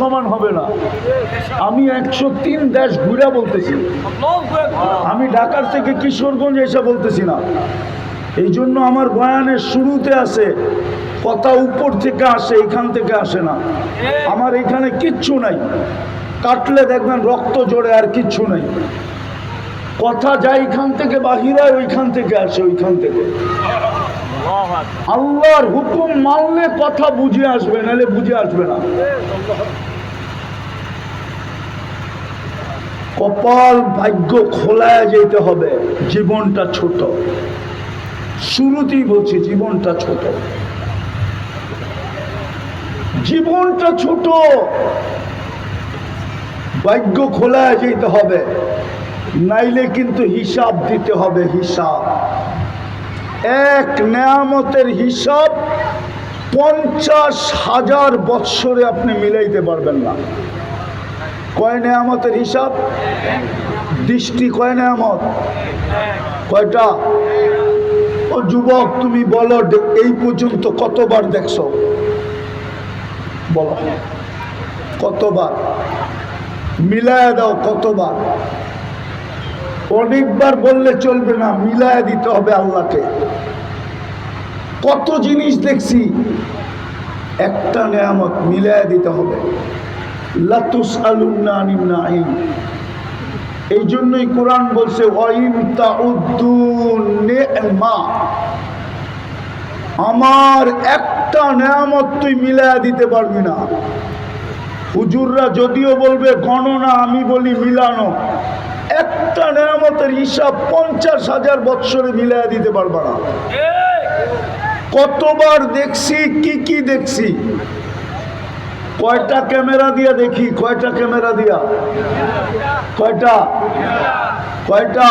সমান হবে না। আমি একশো তিন দেশ ঘুরে বলতেছি। আমি ঢাকার থেকে কিশোরগঞ্জ এসে বলতেছি না। এই জন্য আমার বয়ানের শুরুতে আছে, কথা উপর থেকে আসে, এখান থেকে আসে না। আমার এখানে কিচ্ছু নাই। কাটলে দেখবেন রক্ত জোরে আর কিচ্ছু নাই। কথা যায় এখান থেকে বাহির হয়, ওইখান থেকে আসে, ওইখান থেকে। আল্লাহর হুকুম মানলে কথা বুঝে আসবে, নাহলে বুঝে আসবে না। কপাল ভাগ্য খোলায় যেতে হবে, জীবনটা ছোট। শুরুতেই বলছি, জীবনটা ছোট। জীবনটা ছোট। ভাগ্য খোলায় যেতে হবে, নাইলে কিন্তু হিসাব দিতে হবে, হিসাব। এক নেয়ামতের হিসাব পঞ্চাশ হাজার বৎসরে আপনি মিলাইতে পারবেন না। কয় নেয়ামতের হিসাব? দৃষ্টি কয় নেয়ামত? কয়টা? ও যুবক, তুমি বলো এই পর্যন্ত কতবার দেখছ? বলো। কতবার? মিলায় দাও কতবার? অনেকবার বললে চলবে না, মিলায় দিতে হবে আল্লাহকে। কত জিনিস দেখছি, একটা নেয়ামত মিলায় দিতে হবে। লাতুস এই জন্যই কোরআন বলছে আমার একটা নেয়ামত তুই মিলায়া দিতে পারবি না। হুজুররা যদিও বলবে, গণনা আমি বলি মিলানো। একটা নেয়ামতের হিসাব পঞ্চাশ হাজার বৎসরে মিলাই দিতে পারবে না। কতবার দেখছি, কি কি দেখছি? কয়টা ক্যামেরা দিয়া দেখি? কয়টা ক্যামেরা দিয়া? কয়টা? কয়টা?